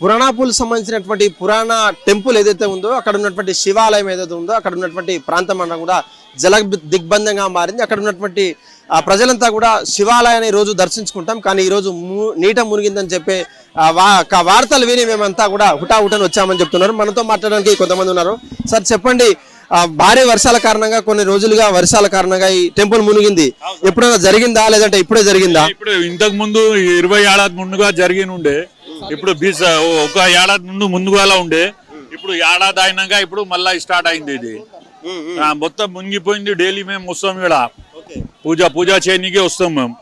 పురాణాపూల్ సంబంధించినటువంటి పురాణ టెంపుల్ ఏదైతే ఉందో అక్కడ ఉన్నటువంటి శివాలయం ఏదైతే ఉందో అక్కడ ఉన్నటువంటి ప్రాంతం అన్నా కూడా జల దిగ్బంధంగా మారింది. అక్కడ ఉన్నటువంటి ఆ, ప్రజలంతా కూడా శివాలయాన్ని రోజు దర్శించుకుంటాం. కానీ ఈ రోజు ము- నీట మునిగిందని చెప్పే వార్తలు విని మేమంతా కూడా హుటాహుటని వచ్చామని చెప్తున్నారు. మనతో మాట్లాడడానికి కొంతమంది ఉన్నారు. సార్ చెప్పండి భారీ వర్షాల కారణంగా కొన్ని రోజులుగా వర్షాల కారణంగా ఈ టెంపుల్ మునిగింది. ఎప్పుడైనా జరిగిందా? లేదంటే ఇప్పుడే జరిగిందా? ఇప్పుడు ఇంతకు ముందు ఇరవై ఏడాది ముందుగా జరిగిన ఉండే ఇప్పుడు బీస్ ఒక ఏడాది ముందు ముందుగా ఉండే ఇప్పుడు ఏడాది అయినాక ఇప్పుడు మళ్ళా స్టార్ట్ అయింది ఇది. మొత్తం మునిగిపోయింది డైలీ మేము వస్తాం ఇక్కడ. పూజ పూజ చేయనీకే వస్తాం మేము.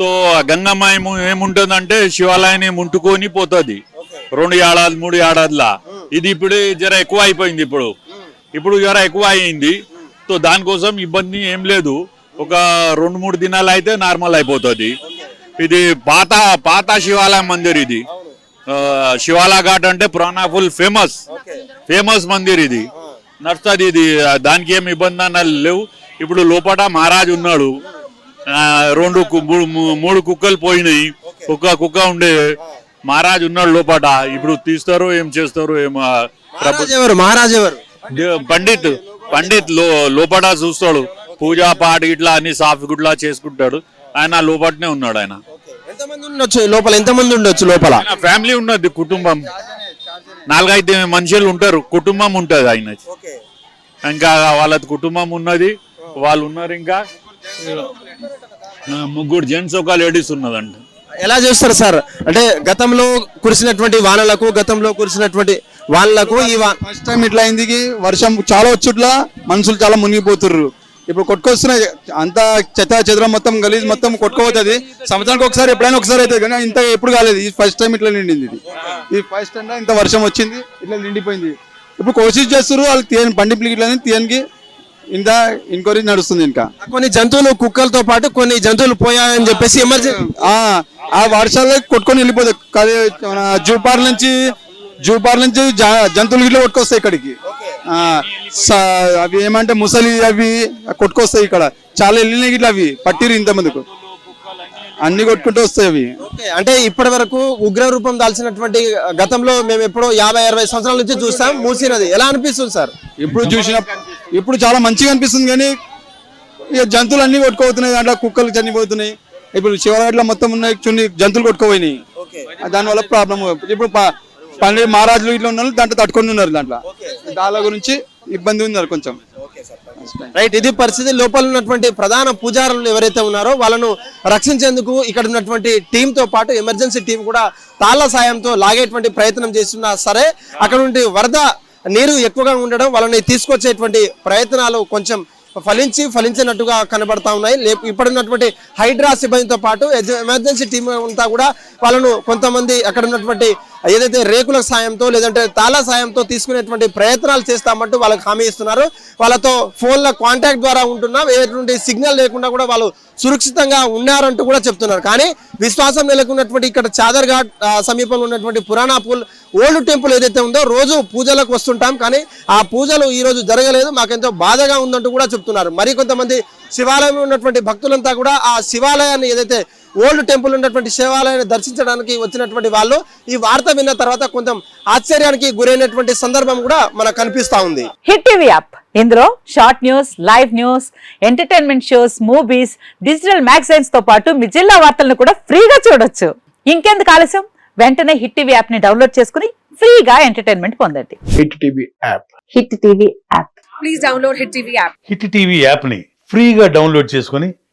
తో గంగమ్మ ఏము ఏముంటుందంటే శివాలయాన్ని ముంటుకొని పోతుంది. రెండు ఏడాది మూడు ఏడాదిలా. ఇది ఇప్పుడు జర ఎక్కువ అయిపోయింది ఇప్పుడు ఇప్పుడు జర ఎక్కువ అయింది సో దానికోసం ఇబ్బంది ఏం లేదు. ఒక రెండు మూడు దినాలు అయితే నార్మల్ అయిపోతుంది. ఇది పాత పాత శివాలయం మందిర్ ఇది. శివాలా ఘాట్ అంటే పురాణాఫుల్ ఫేమస్. ఫేమస్ మందిర్ ఇది. నడుస్తుంది ఇది. దానికి ఏం ఇబ్బంది లేవు. ఇప్పుడు లోపల మహారాజ్ ఉన్నాడు. రెండు మూడు- కుక్కలు పోయినాయి. కుక్క కుక్క ఉండే మహారాజ్ ఉన్నాడు లోపల ఇప్పుడు తీస్తారో ఏం చేస్తారో ఏం మహారాజ్ ఎవరు? పండిత్. పండిత్లో లోపల చూస్తాడు. పూజా పాట ఇట్లా అన్ని సాఫ్ గుట్లా చేసుకుంటాడు. ఆయన లోపలనే ఉన్నాడు ఆయన. ఎంతమంది ఉండొచ్చు? లోపల ఎంతమంది ఉండొచ్చు లోపల? ఫ్యామిలీ ఉన్నది కుటుంబం. నాలుగైదు మనుషులు ఉంటారు కుటుంబం ఉంటది ఆయన ఇంకా వాళ్ళ కుటుంబం ఉన్నది వాళ్ళు ఉన్నారు ఇంకా. ఆ, ముగ్గురు జెంట్స్ ఒక లేడీస్ ఉన్నదంట. ఎలా చేస్తారు సార్? అంటే గతంలో కురిసినటువంటి వానలకు గతంలో కురిసినటువంటి వానలకు ఈ వా- ఫస్ట్ టైం ఇట్లా అయింది వర్షం చాలా వచ్చుట్లా మనుషులు చాలా మునిగిపోతుర్రు. ఇప్పుడు కొట్టుకొస్తున్నాయి అంతా చెత్త చెదరం మొత్తం గలీజ్ మొత్తం కొట్టుకోపోతుంది సంవత్సరానికి ఒకసారి ఎప్పుడైనా ఒకసారి అవుతుంది కానీ ఇంత ఎప్పుడు కాలేదు. ఈ ఫస్ట్ టైం ఇట్లా నిండింది ఇది. ఈ ఫస్ట్ టైం ఇంత వర్షం వచ్చింది ఇట్లా నిండిపోయింది. ఇప్పుడు కోషిష్ చేస్తారు వాళ్ళు తీయని బండి ప్లిగిట్లని తీయనికి ఇంత ఎంక్వైరీ నడుస్తుంది ఇంకా. కొన్ని జంతువులు కుక్కలతో పాటు కొన్ని జంతువులు పోయాయని చెప్పేసి ఎమర్జెన్సీ ఆ ఆ వర్షాల్లో కొట్టుకొని వెళ్ళిపోతాయి. కదే మన జూ పార్క్ నుంచి జూ పార్క్ నుంచి జంతువులు ఇట్లా కొట్టుకొస్తాయి ఇక్కడికి. అవి ఏమంటే ముసలి అవి కొట్టుకొస్తాయి ఇక్కడ. చాలా వెళ్ళినాయి ఇట్లా అవి పట్టిరు ఇంత మందికి అన్ని కొట్టుకుంటూ వస్తాయి అవి. అంటే ఇప్పటి వరకు ఉగ్ర రూపం దాల్చినటువంటి గతంలో మేము ఎప్పుడో యాభై అరవై సంవత్సరాల నుంచి చూస్తాం మూసినది. ఎలా అనిపిస్తుంది సార్? ఇప్పుడు చూసిన ఇప్పుడు చాలా మంచిగా అనిపిస్తుంది కానీ ఇక జంతువులు అన్ని కొట్టుకోపోతున్నాయి దాంట్లో కుక్కలు చనిపోతున్నాయి. ఇప్పుడు శివరాట్లో మొత్తం ఉన్నాయి చున్ని జంతువులు కొట్టుకోపోయినాయి. దానివల్ల ప్రాబ్లం ఇప్పుడు పండి మహారాజులు ఇట్లా ఉన్న వాళ్ళు దాంట్లో తట్టుకొని ఉన్నారు దాంట్లో. దాని గురించి ఇబ్బంది ఉన్నారు కొంచెం రైట్ ఇది పరిస్థితి. లోపల ఉన్నటువంటి ప్రధాన పూజారులు ఎవరైతే ఉన్నారో వాళ్ళను రక్షించేందుకు ఇక్కడ ఉన్నటువంటి టీం తో పాటు ఎమర్జెన్సీ టీం కూడా తాళ్ళ సాయంతో లాగేటువంటి ప్రయత్నం చేస్తున్నా సరే అక్కడ నుండి వరద నీరు ఎక్కువగా ఉండడం వాళ్ళని తీసుకొచ్చేటువంటి ప్రయత్నాలు కొంచెం ఫలించి ఫలించినట్టుగా కనబడతా ఉన్నాయి. లే- ఇప్పుడున్నటువంటి హైడ్రా సిబ్బందితో పాటు ఎమర్జెన్సీ టీం అంతా కూడా వాళ్ళను కొంతమంది అక్కడ ఉన్నటువంటి ఏదైతే రేకుల సాయంతో లేదంటే తాళ సాయంతో తీసుకునేటువంటి ప్రయత్నాలు చేస్తామంటూ వాళ్ళకి హామీ ఇస్తున్నారు. వాళ్ళతో ఫోన్ల కాంటాక్ట్ ద్వారా ఉంటున్నాం ఎటువంటి సిగ్నల్ లేకుండా కూడా వాళ్ళు సురక్షితంగా ఉన్నారంటూ కూడా చెప్తున్నారు. కానీ విశ్వాసం నెలకొన్నటువంటి ఇక్కడ చాదర్ ఘాట్ సమీపంలో ఉన్నటువంటి పురాణాపూల్ ఓల్డ్ టెంపుల్ ఏదైతే ఉందో రోజు పూజలకు వస్తుంటాం. కానీ ఆ పూజలు ఈ రోజు జరగలేదు. మాకెంతో బాధగా ఉందంటూ కూడా చెప్తున్నారు. మరి కొంతమంది శివాలయంలో ఉన్నటువంటి భక్తులంతా కూడా ఆ శివాలయాన్ని ఏదైతే ఓల్డ్ టెంపుల్ ఉన్నటువంటి శివాలయాన్ని దర్శించడానికి వచ్చినటువంటి వాళ్ళు ఈ వార్త విన్న తర్వాత కొంచెం ఆశ్చర్యానికి గురైనటువంటి సందర్భం కూడా మనకు కనిపిస్తా ఉంది. Hit TV app. ఇందులో short news live news entertainment shows movies digital మ్యాగజైన్స్తో పాటు మీ జిల్లా వార్తలను కూడా ఫ్రీగా చూడొచ్చు. ఇంకెందుకు ఆలస్యం? వెంటనే హిట్ టీవీ యాప్ని డౌన్లోడ్ చేసుకుని ఫ్రీగా ఎంటర్టైన్మెంట్ పొందండి. Hit TV app. Hit TV app. Please download Hit TV app. Hit TV యాప్ని ఫ్రీగా డౌన్లోడ్ చేసుకొని